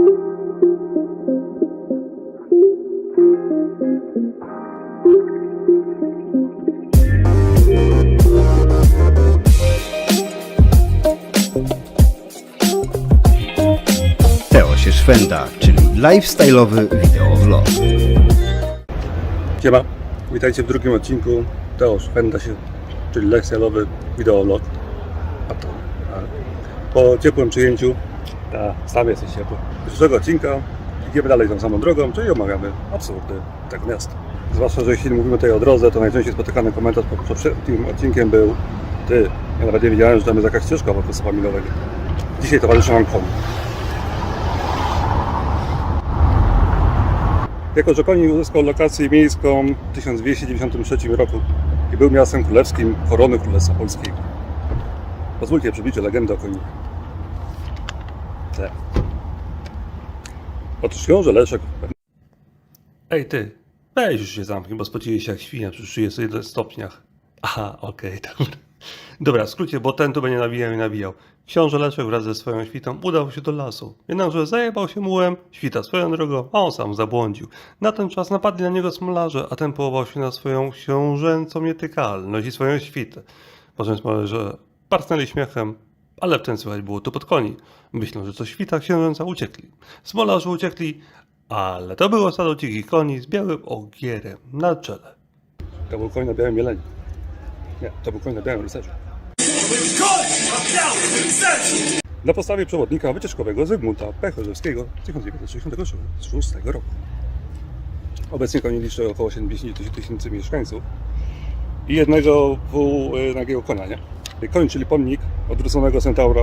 Teo się szwenda, czyli lifestyle'owy wideovlog. Siema, witajcie w drugim odcinku Teo Szwenda się, czyli lifestyle'owy a po ciepłym przyjęciu, ta, sam jesteś ciepły. Pierwszego odcinka idziemy dalej tą samą drogą, czyli omawiamy absurdy tego miasta. Zwłaszcza, że jeśli mówimy tutaj o drodze, to najczęściej spotykany komentarz pod poprzednim odcinkiem był Ty, ja nawet nie wiedziałem, że tam jest jakaś ścieżka po prostu milowego. Dzisiaj towarzyszy nam koń. Jako, że Konin uzyskał lokację miejską w 1293 roku i był miastem królewskim korony Królestwa Polskiego. Pozwólcie przybliżę legendę o Koninie. Te. Otóż książę Leszek... Ej ty, weź już się zamknij, bo spociłeś się jak świnia przy 31 stopniach. Aha, okej, dobra. Dobra, w skrócie, bo ten tu będzie nawijał i nawijał. Książę Leszek wraz ze swoją świtą udał się do lasu. Jednakże zajebał się mułem, świta swoją drogą, a on sam zabłądził. Na ten czas napadli na niego smolarze, a ten połował się na swoją książęcą nietykalność i swoją świtę. Po czym smolarze parsknęli śmiechem, ale w ten słychać było to pod koni. Myślą, że to świta księżyca uciekli. Smolarze uciekli, ale to było stado dzikich koni z białym ogierem na czele. To był koń na białym jeleniu. Nie, to był koń na białym rycerzu. Na podstawie przewodnika wycieczkowego Zygmunta Pechorzewskiego z 1966 roku. Obecnie koni liczy około 70 tysięcy mieszkańców i jednego pół y, konia? Koń, czyli pomnik odwróconego centaura.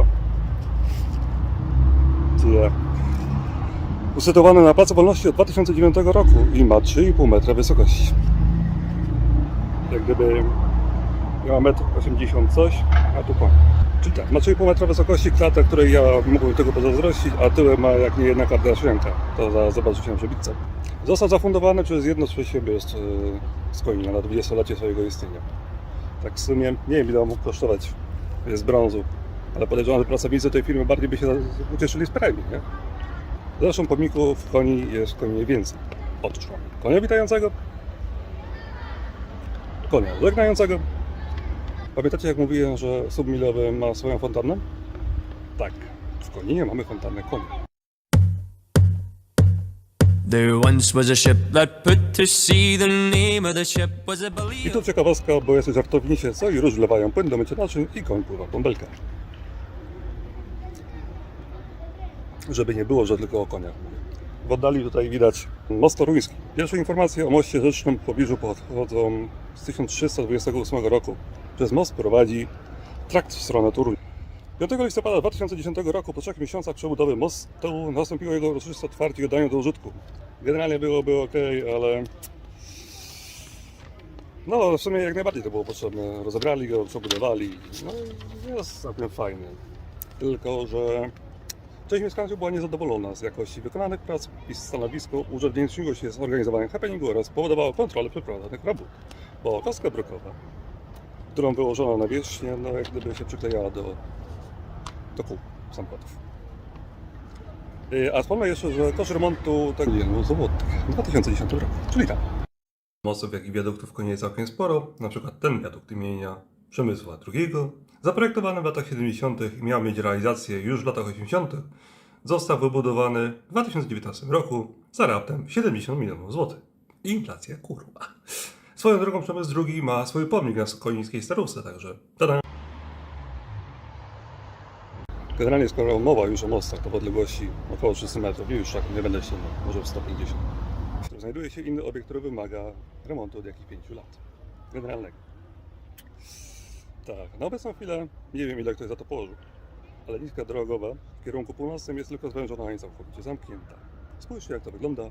Tyle. Usytuowany na Placu Wolności od 2009 roku i ma 3,5 metra wysokości. Jak gdyby miała 1,80 m coś, a tu koń. Czyli tak, ma 3,5 metra wysokości, klatę, której ja mógłbym tego pozazdrościć, a tyłem ma jak nie jedna Kardashianka. To za, zobaczycie na przebitce. Został zafundowany przez jedno z przedsiębiorstw yy, z Konina na 20-lecie swojego istnienia. Tak w sumie nie wiem ile mógł kosztować z brązu, ale podejrzewam, że pracownicy tej firmy bardziej by się ucieszyli z premii, nie? Zresztą pomników koni jest Koninie więcej. Otóż mamy konia witającego, konia żegnającego. Pamiętacie jak mówiłem, że submilowy ma swoją fontannę? Tak, w Koninie mamy fontannę konia. I tu ciekawostka, bo jest żartownisie, co i róż wlewają płyn do mycia naczyń i koń pływa belkach. Żeby nie było, że tylko o koniach mówię. W oddali tutaj widać most toruński. Pierwsze informacje o moście rzecznym w pobliżu pochodzą z 1328 roku. Przez most prowadzi trakt w stronę Torunia. 5 listopada 2010 roku, po trzech miesiącach przebudowy mostu, nastąpiło jego uroczyste otwarcie i oddanie do użytku. Generalnie byłoby ok, ale no, w sumie jak najbardziej to było potrzebne. Rozebrali go, przebudowali. No i jest całkiem fajny. Tylko, że część mieszkańców była niezadowolona z jakości wykonanych prac i stanowisko urzędniczyło się z organizowaniem happeningu oraz powodowało kontrolę przeprowadzonych robót. Bo kostka brukowa, którą wyłożono na wierzchnię, no jak gdyby się przyklejała do, do kół samochodów. Y, A wspomnę jeszcze, że koszt remontu tego milionów złotych w 2010 roku, czyli tam. Mostów, jak i wiaduktów konie jest całkiem sporo, na przykład ten wiadukt imienia Przemysła II, zaprojektowany w latach 70. i miał mieć realizację już w latach 80., został wybudowany w 2019 roku za raptem 70 milionów złotych. Inflacja kurwa. Swoją drogą Przemysł II ma swój pomnik na konińskiej starówce, także tada. Generalnie skoro mowa już o mostach, to w odległości około 300 metrów, i już tak nie będę ściągnął, może w 150 znajduje się inny obiekt, który wymaga remontu od jakichś 5 lat. Generalnego. Tak, na obecną chwilę nie wiem ile ktoś za to położył, ale niska drogowa w kierunku północnym jest tylko zwężona i całkowicie zamknięta. Spójrzcie jak to wygląda.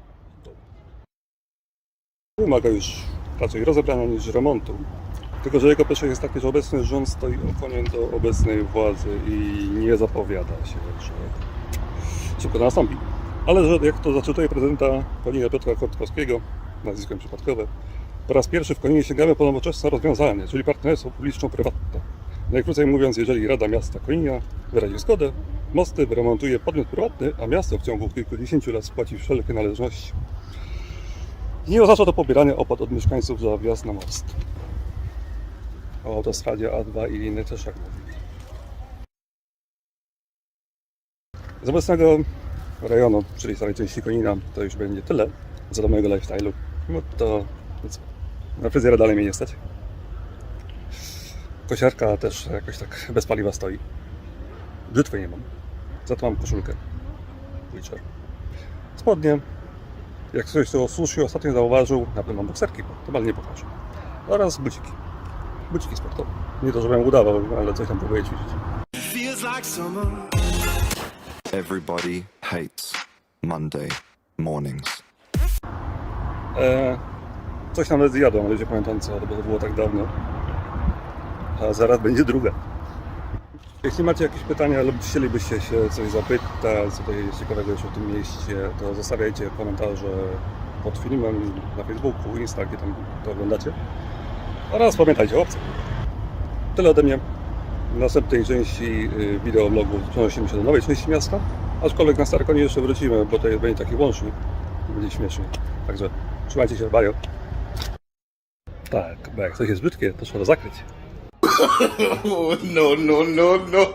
Wymaga już raczej rozebrania niż remontu. Tylko, że jego pierwsze jest takie, że obecny rząd stoi okoniem do obecnej władzy i nie zapowiada się, że szybko nastąpi. Ale że jak to zacytuję prezydenta Konina Piotra Kotkowskiego, nazwiskiem przypadkowe, po raz pierwszy w Koninie sięgamy po nowoczesne rozwiązanie, czyli partnerstwo publiczno-prywatne. Najkrócej mówiąc, jeżeli Rada Miasta Konina wyrazi zgodę, Mosty remontuje podmiot prywatny, a miasto w ciągu kilkudziesięciu lat spłaci wszelkie należności. Nie oznacza to pobierania opłat od mieszkańców za wjazd na most. O autostradzie A2 i innych też jak mówię. Z obecnego rejonu, czyli starej części Konina, to już będzie tyle co do mojego lifestyle'u. No to na fryzjera dalej mnie nie stać. Kosiarka też jakoś tak bez paliwa stoi. Brzytwy nie mam. Za to mam koszulkę. Witcher. Spodnie. Jak ktoś to słusznie ostatnio zauważył, na pewno mam bokserki, to ale nie pokażę. Oraz buciki. Buciki sportowe. Nie to, żebym udawał, ale coś tam próbuję ćwiczyć. Feels like summer. Everybody hates Monday mornings. E, coś tam zjadłem, ale nie pamiętam co, bo to było tak dawno. A zaraz będzie druga. Jeśli macie jakieś pytania lub chcielibyście się coś zapytać, co tutaj jest ciekawego jeszcze w tym mieście, to zostawiajcie komentarze pod filmem na Facebooku, Insta, gdzie tam to oglądacie. Oraz pamiętajcie o opcji. Tyle ode mnie. W następnej części y, wideoblogu przenosimy się do nowej części miasta. Aczkolwiek na Starkonie jeszcze wrócimy, bo to będzie taki łącznik. Będzie śmiesznie. Także trzymajcie się, bajo. Tak, bo jak coś jest brzydkie, to trzeba zakryć. no, no, no, no.